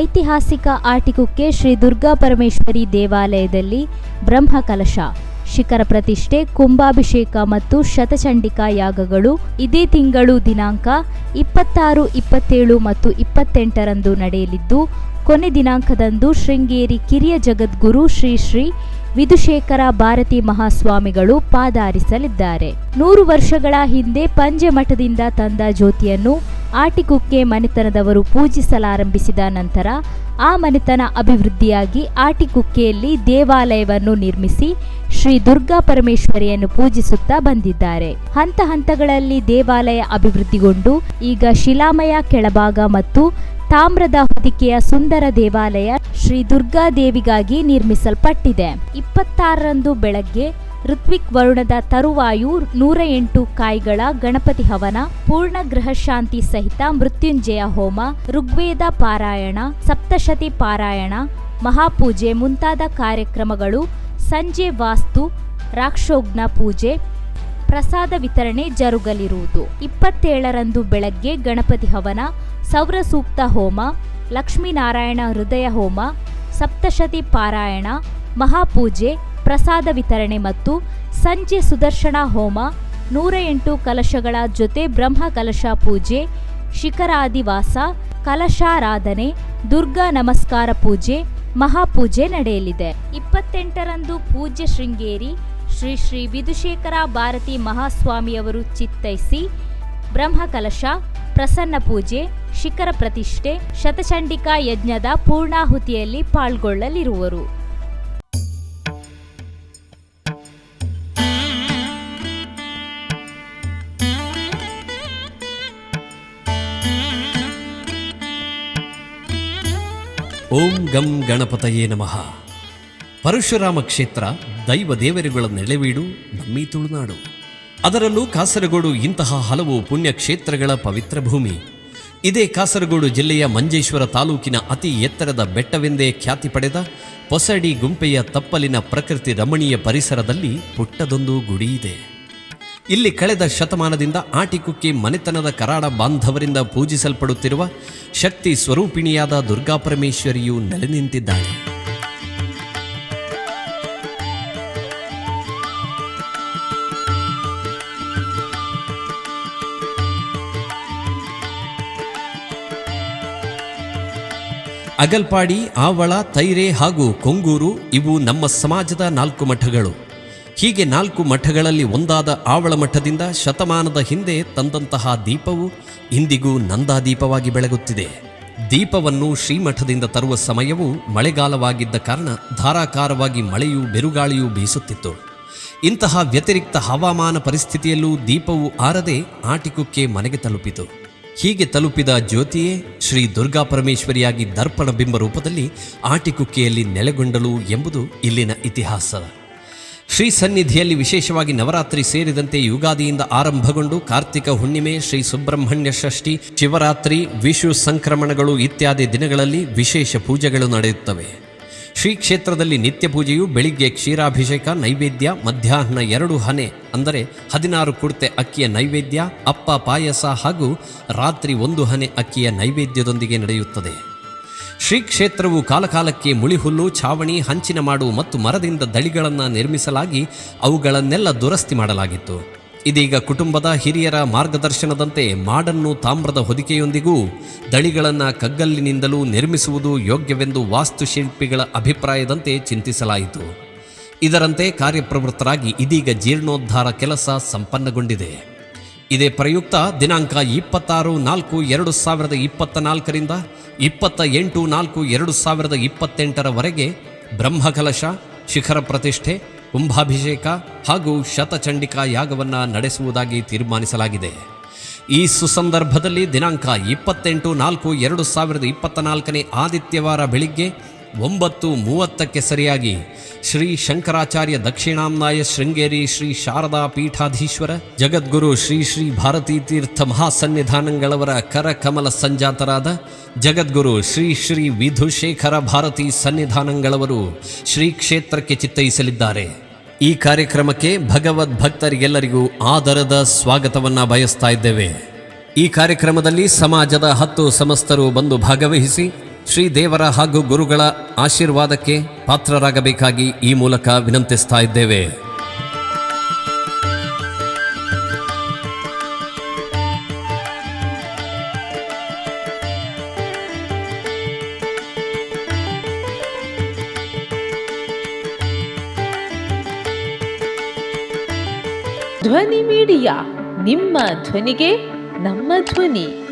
ಐತಿಹಾಸಿಕ ಆಟಿಕುಕ್ಕೆ ಶ್ರೀ ದುರ್ಗಾ ಪರಮೇಶ್ವರಿ ದೇವಾಲಯದಲ್ಲಿ ಬ್ರಹ್ಮಕಲಶ ಶಿಖರ ಪ್ರತಿಷ್ಠೆ, ಕುಂಭಾಭಿಷೇಕ ಮತ್ತು ಶತಚಂಡಿಕಾ ಯಾಗಗಳು ಇದೇ ತಿಂಗಳು ದಿನಾಂಕ ಇಪ್ಪತ್ತಾರು, ಇಪ್ಪತ್ತೇಳು ಮತ್ತು ಇಪ್ಪತ್ತೆಂಟರಂದು ನಡೆಯಲಿದ್ದು, ಕೊನೆ ದಿನಾಂಕದಂದು ಶೃಂಗೇರಿ ಕಿರಿಯ ಜಗದ್ಗುರು ಶ್ರೀ ಶ್ರೀ ವಿಧುಶೇಖರ ಭಾರತಿ ಮಹಾಸ್ವಾಮಿಗಳು ಪಾದಾರಿಸಲಿದ್ದಾರೆ. ನೂರು ವರ್ಷಗಳ ಹಿಂದೆ ಪಂಜಮಠದಿಂದ ತಂದ ಜ್ಯೋತಿಯನ್ನು ಆಟಿಕುಕ್ಕೆ ಮನೆತನದವರು ಪೂಜಿಸಲಾರಂಭಿಸಿದ ನಂತರ ಆ ಮನೆತನ ಅಭಿವೃದ್ಧಿಯಾಗಿ ಆಟಿಕುಕ್ಕೆಯಲ್ಲಿ ದೇವಾಲಯವನ್ನು ನಿರ್ಮಿಸಿ ಶ್ರೀ ದುರ್ಗಾ ಪರಮೇಶ್ವರಿಯನ್ನು ಪೂಜಿಸುತ್ತಾ ಬಂದಿದ್ದಾರೆ. ಹಂತ ಹಂತಗಳಲ್ಲಿ ದೇವಾಲಯ ಅಭಿವೃದ್ಧಿಗೊಂಡು ಈಗ ಶಿಲಾಮಯ ಕೆಳಭಾಗ ಮತ್ತು ತಾಮ್ರದ ಹೊದಿಕೆಯ ಸುಂದರ ದೇವಾಲಯ ಶ್ರೀ ದುರ್ಗಾದೇವಿಗಾಗಿ ನಿರ್ಮಿಸಲ್ಪಟ್ಟಿದೆ. ಇಪ್ಪತ್ತಾರರಂದು ಬೆಳಗ್ಗೆ ಋತ್ವಿಕ್ ವರುಣದ ತರುವಾಯು ನೂರ ಎಂಟು ಕಾಯಿಗಳ ಗಣಪತಿ ಹವನ, ಪೂರ್ಣ ಗೃಹ ಶಾಂತಿ ಸಹಿತ ಮೃತ್ಯುಂಜಯ ಹೋಮ, ಋಗ್ವೇದ ಪಾರಾಯಣ, ಸಪ್ತಶತಿ ಪಾರಾಯಣ, ಮಹಾಪೂಜೆ ಮುಂತಾದ ಕಾರ್ಯಕ್ರಮಗಳು ಸಂಜೆ ವಾಸ್ತು, ರಾಕ್ಷೋಗ್ನ ಪೂಜೆ ಪ್ರಸಾದ ವಿತರಣೆ ಜರುಗಲಿರುವುದು. ಇಪ್ಪತ್ತೇಳರಂದು ಬೆಳಗ್ಗೆ ಗಣಪತಿ ಹವನ, ಸೌರ ಸೂಕ್ತ ಹೋಮ, ಲಕ್ಷ್ಮೀನಾರಾಯಣ ಹೃದಯ ಹೋಮ, ಸಪ್ತಶತಿ ಪಾರಾಯಣ, ಮಹಾಪೂಜೆ, ಪ್ರಸಾದ ವಿತರಣೆ ಮತ್ತು ಸಂಜೆ ಸುದರ್ಶನ ಹೋಮ, ನೂರ ಎಂಟು ಕಲಶಗಳ ಜೊತೆ ಬ್ರಹ್ಮ ಕಲಶ ಪೂಜೆ ಶಿಖರಾದಿವಾಸ ಕಲಶಾರಾಧನೆ, ದುರ್ಗಾ ನಮಸ್ಕಾರ ಪೂಜೆ, ಮಹಾಪೂಜೆ ನಡೆಯಲಿದೆ. ಇಪ್ಪತ್ತೆಂಟರಂದು ಪೂಜ್ಯ ಶೃಂಗೇರಿ ಶ್ರೀ ಶ್ರೀ ವಿಧುಶೇಖರ ಭಾರತಿ ಮಹಾಸ್ವಾಮಿಯವರು ಚಿತ್ತೈಸಿ ಬ್ರಹ್ಮಕಲಶ ಪ್ರಸನ್ನ ಪೂಜೆ, ಶಿಖರ ಪ್ರತಿಷ್ಠೆ, ಶತಚಂಡಿಕಾ ಯಜ್ಞದ ಪೂರ್ಣಾಹುತಿಯಲ್ಲಿ ಪಾಲ್ಗೊಳ್ಳಲಿರುವರು. ಓಂ ಗಂ ಗಣಪತಯೇ ನಮಃ. ಪರಶುರಾಮ ಕ್ಷೇತ್ರ ದೈವ ದೇವರುಗಳ ನೆಲೆವೀಡು ನಮ್ಮಿ ತುಳುನಾಡು. ಅದರಲ್ಲೂ ಕಾಸರಗೋಡು ಇಂತಹ ಹಲವು ಪುಣ್ಯ ಕ್ಷೇತ್ರಗಳ ಪವಿತ್ರ ಭೂಮಿ. ಇದೇ ಕಾಸರಗೋಡು ಜಿಲ್ಲೆಯ ಮಂಜೇಶ್ವರ ತಾಲೂಕಿನ ಅತಿ ಎತ್ತರದ ಬೆಟ್ಟವೆಂದೇ ಖ್ಯಾತಿ ಪಡೆದ ಪೊಸಡಿ ಗುಂಪೆಯ ತಪ್ಪಲಿನ ಪ್ರಕೃತಿ ರಮಣೀಯ ಪರಿಸರದಲ್ಲಿ ಪುಟ್ಟದೊಂದು ಗುಡಿ ಇದೆ ಇಲ್ಲಿ ಕಳೆದ ಶತಮಾನದಿಂದ ಆಟಿಕುಕ್ಕಿ ಮನೆತನದ ಕರಾಡ ಬಾಂಧವರಿಂದ ಪೂಜಿಸಲ್ಪಡುತ್ತಿರುವ ಶಕ್ತಿ ಸ್ವರೂಪಿಣಿಯಾದ ದುರ್ಗಾಪರಮೇಶ್ವರಿಯು ನೆಲೆ ನಿಂತಿದ್ದಾಳೆ ಅಗಲ್ಪಾಡಿ, ಆವಳ, ತೈರೆ ಹಾಗೂ ಕೊಂಗೂರು ಇವು ನಮ್ಮ ಸಮಾಜದ ನಾಲ್ಕು ಮಠಗಳು. ಹೀಗೆ ನಾಲ್ಕು ಮಠಗಳಲ್ಲಿ ಒಂದಾದ ಆವಳ ಮಠದಿಂದ ಶತಮಾನದ ಹಿಂದೆ ತಂದಂತಹ ದೀಪವು ಇಂದಿಗೂ ನಂದಾದೀಪವಾಗಿ ಬೆಳಗುತ್ತಿದೆ. ದೀಪವನ್ನು ಶ್ರೀಮಠದಿಂದ ತರುವ ಸಮಯವು ಮಳೆಗಾಲವಾಗಿದ್ದ ಕಾರಣ ಧಾರಾಕಾರವಾಗಿ ಮಳೆಯೂ ಬಿರುಗಾಳಿಯೂ ಬೀಸುತ್ತಿತ್ತು. ಇಂತಹ ವ್ಯತಿರಿಕ್ತ ಹವಾಮಾನ ಪರಿಸ್ಥಿತಿಯಲ್ಲೂ ದೀಪವು ಆರದೆ ಆಟಿಕುಕ್ಕೆ ಮನೆಗೆ ತಲುಪಿತು. ಹೀಗೆ ತಲುಪಿದ ಜ್ಯೋತಿಯೇ, ಶ್ರೀ ದುರ್ಗಾ ಪರಮೇಶ್ವರಿಯಾಗಿ ದರ್ಪಣ ಬಿಂಬ ರೂಪದಲ್ಲಿ ಆಟಿಕುಕ್ಕೆಯಲ್ಲಿ ನೆಲೆಗೊಂಡಳು ಎಂಬುದು ಇಲ್ಲಿನ ಇತಿಹಾಸ. ಶ್ರೀ ಸನ್ನಿಧಿಯಲ್ಲಿ ವಿಶೇಷವಾಗಿ ನವರಾತ್ರಿ ಸೇರಿದಂತೆ ಯುಗಾದಿಯಿಂದ ಆರಂಭಗೊಂಡು ಕಾರ್ತಿಕ ಹುಣ್ಣಿಮೆ, ಶ್ರೀ ಸುಬ್ರಹ್ಮಣ್ಯ ಷಷ್ಠಿ, ಶಿವರಾತ್ರಿ ವಿಷು ಸಂಕ್ರಮಣಗಳು ಇತ್ಯಾದಿ ದಿನಗಳಲ್ಲಿ ವಿಶೇಷ ಪೂಜೆಗಳು ನಡೆಯುತ್ತವೆ. ಶ್ರೀ ಕ್ಷೇತ್ರದಲ್ಲಿ ನಿತ್ಯ ಪೂಜೆಯು ಬೆಳಿಗ್ಗೆ ಕ್ಷೀರಾಭಿಷೇಕ, ನೈವೇದ್ಯ, ಮಧ್ಯಾಹ್ನ ಎರಡು ಹನೆ, ಅಂದರೆ ಹದಿನಾರು ಕುರ್ತೆ ಅಕ್ಕಿಯ ನೈವೇದ್ಯ, ಅಪ್ಪ ಪಾಯಸ ಹಾಗೂ ರಾತ್ರಿ ಒಂದು ಹನೆ ಅಕ್ಕಿಯ ನೈವೇದ್ಯದೊಂದಿಗೆ ನಡೆಯುತ್ತದೆ. ಶ್ರೀ ಕ್ಷೇತ್ರವು ಕಾಲಕಾಲಕ್ಕೆ ಮುಳಿಹುಲ್ಲು, ಛಾವಣಿ, ಹಂಚಿನ ಮಾಡು ಮತ್ತು ಮರದಿಂದ ದಳಿಗಳನ್ನು ನಿರ್ಮಿಸಲಾಗಿ ಅವುಗಳನ್ನೆಲ್ಲ ದುರಸ್ತಿ ಮಾಡಲಾಗಿತ್ತು. ಇದೀಗ ಕುಟುಂಬದ ಹಿರಿಯರ ಮಾರ್ಗದರ್ಶನದಂತೆ ಮಾಡನ್ನು ತಾಮ್ರದ ಹೊದಿಕೆಯೊಂದಿಗೂ ದಳಿಗಳನ್ನು ಕಗ್ಗಲ್ಲಿನಿಂದಲೂ ನಿರ್ಮಿಸುವುದು ಯೋಗ್ಯವೆಂದು ವಾಸ್ತುಶಿಲ್ಪಿಗಳ ಅಭಿಪ್ರಾಯದಂತೆ ಚಿಂತಿಸಲಾಯಿತು. ಇದರಂತೆ ಕಾರ್ಯಪ್ರವೃತ್ತರಾಗಿ ಇದೀಗ ಜೀರ್ಣೋದ್ಧಾರ ಕೆಲಸ ಸಂಪನ್ನಗೊಂಡಿದೆ. ಇದೇ ಪ್ರಯುಕ್ತ ದಿನಾಂಕ ಇಪ್ಪತ್ತಾರು ನಾಲ್ಕು ಎರಡು ಸಾವಿರದ ಇಪ್ಪತ್ತ ನಾಲ್ಕರಿಂದ ಇಪ್ಪತ್ತ ಎಂಟು ನಾಲ್ಕು ಎರಡು ಸಾವಿರದ ಇಪ್ಪತ್ತೆಂಟರವರೆಗೆ ಬ್ರಹ್ಮಕಲಶ, ಶಿಖರ ಪ್ರತಿಷ್ಠೆ ಕುಂಭಾಭಿಷೇಕ ಹಾಗೂ ಶತಚಂಡಿಕಾ ಯಾಗವನ್ನು ನಡೆಸುವುದಾಗಿ ತೀರ್ಮಾನಿಸಲಾಗಿದೆ. ಈ ಸುಸಂದರ್ಭದಲ್ಲಿ ದಿನಾಂಕ ಇಪ್ಪತ್ತೆಂಟು ನಾಲ್ಕು ಎರಡು ಸಾವಿರದ ಇಪ್ಪತ್ತ ನಾಲ್ಕನೇ ಆದಿತ್ಯವಾರ ಬೆಳಿಗ್ಗೆ ಒಂಬತ್ತು ಮೂವತ್ತಕ್ಕೆ ಸರಿಯಾಗಿ. ಶ್ರೀ ಶಂಕರಾಚಾರ್ಯ ದಕ್ಷಿಣಾಮ್ನಾಯ ಶೃಂಗೇರಿ ಶ್ರೀ ಶಾರದಾ ಪೀಠಾಧೀಶ್ವರ, ಜಗದ್ಗುರು ಶ್ರೀ ಶ್ರೀ ಭಾರತೀ ತೀರ್ಥ ಮಹಾಸನ್ನಿಧಾನಗಳವರ ಕರಕಮಲ ಸಂಜಾತರಾದ, ಜಗದ್ಗುರು ಶ್ರೀ ಶ್ರೀ ವಿಧುಶೇಖರ ಭಾರತೀ ಸನ್ನಿಧಾನಗಳವರು ಶ್ರೀ ಕ್ಷೇತ್ರಕ್ಕೆ ಚಿತ್ತೈಸಲಿದ್ದಾರೆ. ಈ ಕಾರ್ಯಕ್ರಮಕ್ಕೆ ಭಗವದ್ ಭಕ್ತರಿಗೆಲ್ಲರಿಗೂ ಆದರದ ಸ್ವಾಗತವನ್ನು ಬಯಸ್ತಾ ಇದ್ದೇವೆ. ಈ ಕಾರ್ಯಕ್ರಮದಲ್ಲಿ ಸಮಾಜದ ಹತ್ತು ಸಮಸ್ತರು ಬಂದು ಭಾಗವಹಿಸಿ ಶ್ರೀ ದೇವರ ಹಾಗೂ ಗುರುಗಳ ಆಶೀರ್ವಾದಕ್ಕೆ ಪಾತ್ರರಾಗಬೇಕಾಗಿ ಈ ಮೂಲಕ ವಿನಂತಿಸ್ತಾ ಇದ್ದೇವೆ. ಧ್ವನಿ ಮೀಡಿಯಾ, ನಿಮ್ಮ ಧ್ವನಿಗೆ ನಮ್ಮ ಧ್ವನಿ.